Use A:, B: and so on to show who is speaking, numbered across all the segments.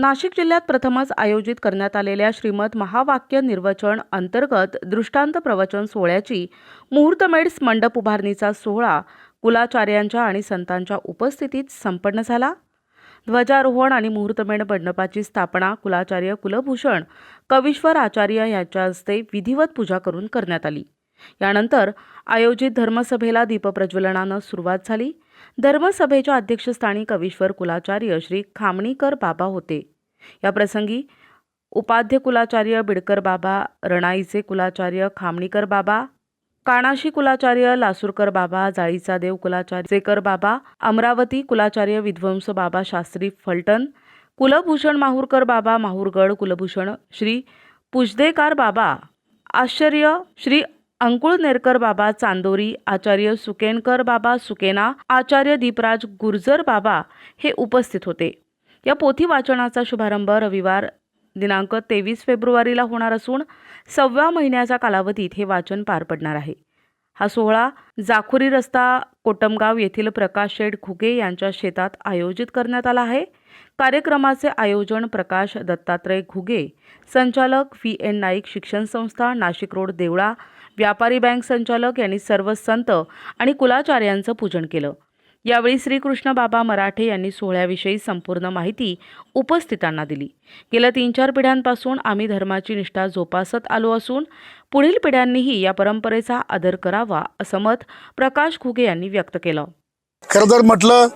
A: नाशिक जिल्ह्यात प्रथमच आयोजित करण्यात आलेल्या श्रीमद महावाक्य निर्वचन अंतर्गत दृष्टांत प्रवचन सोहळ्याची मुहूर्तमेढ मंडप उभारणीचा सोहळा कुलाचार्यांच्या आणि संतांच्या उपस्थितीत संपन्न झाला. ध्वजारोहण आणि मुहूर्तमेढ मंडपाची स्थापना कुलाचार्य कुलभूषण कविश्वर आचार्य यांच्या हस्ते विधिवत पूजा करून करण्यात आली. यानंतर आयोजित धर्मसभेला दीपप्रज्वलनानं सुरुवात झाली. धर्मसभेच्या अध्यक्षस्थानी कवीश्वर कुलाचार्य श्री खामणीकर बाबा होते. या प्रसंगी उपाध्य कुलाचार्य बिडकर बाबा रणाईचे कुलाचार्य खामणीकर बाबा काणाशी कुलाचार्य लासूरकर बाबा जाळीचा देव कुलाचार्य सेकर बाबा अमरावती कुलाचार्य विध्वंस बाबा शास्त्री फलटण कुलभूषण माहूरकर बाबा माहूरगड कुलभूषण श्री पुजदेकार बाबा आश्चर्य श्री अंकुळ नेरकर बाबा चांदोरी आचार्य सुकेनकर बाबा सुकेना आचार्य दीपराज गुर्जर बाबा हे उपस्थित होते. या पोथी वाचनाचा शुभारंभ रविवार दिनांक तेवीस फेब्रुवारीला होणार असून सव्वा महिन्याच्या कालावधीत हे वाचन पार पडणार आहे. हा सोहळा जाखुरी रस्ता कोटमगाव येथील प्रकाश शेठ घुगे यांच्या शेतात आयोजित करण्यात आला आहे. कार्यक्रमाचे आयोजन प्रकाश दत्तात्रय घुगे संचालक व्ही एन नाईक शिक्षण संस्था नाशिक रोड देवळा व्यापारी बँक संचालक यांनी सर्व संत आणि कुलाचार्यांचं पूजन केलं. यावेळी श्रीकृष्ण बाबा मराठे यांनी सोहळ्याविषयी संपूर्ण माहिती उपस्थितांना दिली. गेल्या तीन चार पिढ्यांपासून आम्ही धर्माची निष्ठा जोपासत आलो असून पुढील पिढ्यांनीही या परंपरेचा आदर करावा असं मत प्रकाश घुगे यांनी व्यक्त केलं.
B: खरं तर म्हटलं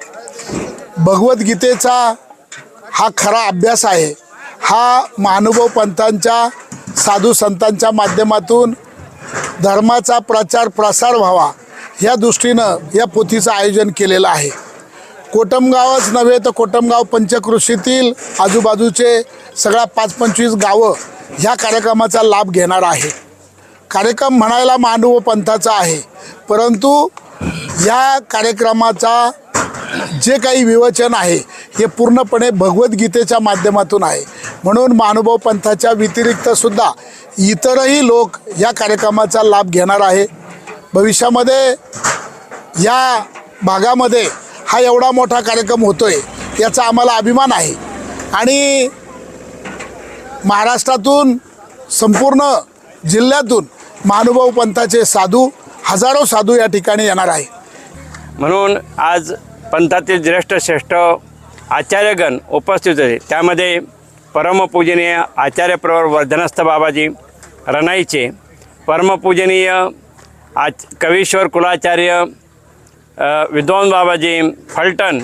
B: भगवद्गीतेचा हा खरा अभ्यास आहे. हा महानुभव पंथांच्या साधू संतांच्या माध्यमातून धर्माचा प्रचार प्रसार व्हावा या दृष्टीनं या पोथीचं आयोजन केलेलं आहे. कोटमगावच नव्हे तर कोटमगाव पंचकृषीतील आजूबाजूचे सगळ्या पाच पंचवीस गावं ह्या कार्यक्रमाचा लाभ घेणार आहे. कार्यक्रम म्हणायला महानुभव पंथाचा आहे. परंतु या कार्यक्रमाचा जे काही विवचन आहे हे पूर्णपणे भगवद्गीतेच्या माध्यमातून आहे. म्हणून महानुभाव पंथाच्या व्यतिरिक्तसुद्धा इतरही लोक या कार्यक्रमाचा लाभ घेणार आहे. भविष्यामध्ये या भागामध्ये हा एवढा मोठा कार्यक्रम होतो आहे याचा आम्हाला अभिमान आहे. आणि महाराष्ट्रातून संपूर्ण जिल्ह्यातून महानुभव पंथाचे साधू हजारो साधू या ठिकाणी येणार आहे.
C: म्हणून आज पंथातील ज्येष्ठ श्रेष्ठ आचार्यगण उपस्थित होते. त्यामध्ये परमपूजनीय आचार्यप्रवर वर्धनस्थ बाबाजी रणाईचे परमपूजनीय आच कवीश्वर कुलाचार्य विद्वान बाबाजी फलटण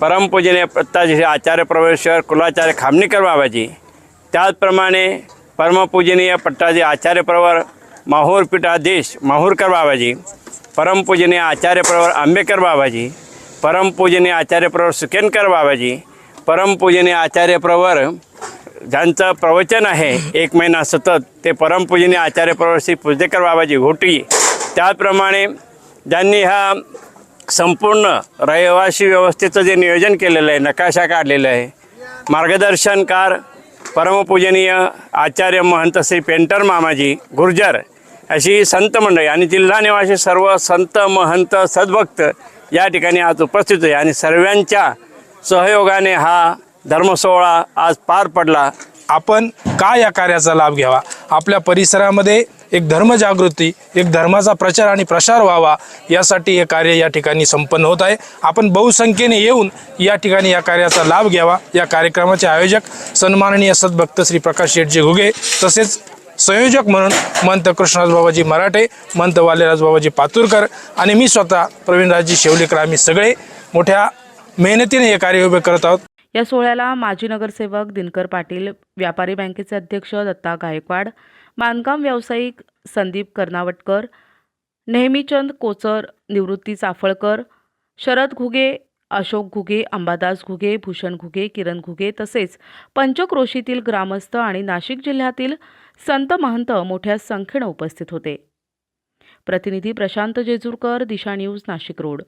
C: परमपूजनीय प्रत्ताजी आचार्य प्रवेश्वर कुलाचार्य खामणीकर बाबाजी त्याचप्रमाणे परमपूजनीय पट्टाजी आचार्य प्रवर माहूर पीठाधीश माहूरकर बाबाजी परमपूजनीय आचार्य प्रवर आंबेकर बाबाजी परमपूजनीय आचार्य प्रवर सुकेनकर बाबाजी परमपूजनीय आचार्य प्रवर ज्यांचं प्रवचन आहे एक महिना सतत ते परमपूजनीय आचार्य प्रवर श्री पुजेकर बाबाजी घोटी. त्याचप्रमाणे ज्यांनी हा संपूर्ण रहिवासी व्यवस्थेचं जे नियोजन केलेलं आहे नकाशा काढलेला आहे मार्गदर्शनकार परमपूजनीय आचार्य महंत श्री पेंटर मामाजी गुर्जर अशी संत मंडळी आणि जिल्हा निवासी सर्व संत महंत सद्भक्त या ठिकाणी आज उपस्थित आहे आणि सर्वांच्या सहयोगाने हा धर्मसोहळा आज पार पडला.
D: आपण का या कार्याचा लाभ घ्यावा? आपल्या परिसरामध्ये एक धर्मजागृती एक धर्माचा प्रचार आणि प्रसार व्हावा यासाठी हे कार्य या ठिकाणी संपन्न होत आहे. आपण बहुसंख्येने येऊन या ठिकाणी या कार्याचा लाभ घ्यावा. या कार्यक्रमाचे आयोजक सन्माननीय सद्भक्त श्री प्रकाश शेटजी घुगे तसेच संयोजक म्हणून मंत कृष्णराज बाबाजी मराठे मंत वालेराज बाबाजी पातुरकर आणि मी स्वतः प्रवीणराजजी शेवलेकर. आम्ही सगळे मोठ्या मेहनतीने हे कार्य उभे करत आहोत.
A: या सोहळ्याला माजी नगरसेवक दिनकर पाटील व्यापारी बँकेचे अध्यक्ष दत्ता गायकवाड बांधकाम व्यावसायिक संदीप कर्नावटकर नेहमीचंद कोचर निवृत्ती चाफळकर शरद घुगे अशोक घुगे अंबादास घुगे भूषण घुगे किरण घुगे तसेच पंचक्रोशीतील ग्रामस्थ आणि नाशिक जिल्ह्यातील संत महंत मोठ्या संख्येनं उपस्थित होते. प्रतिनिधी प्रशांत जेजूरकर दिशा न्यूज नाशिक रोड.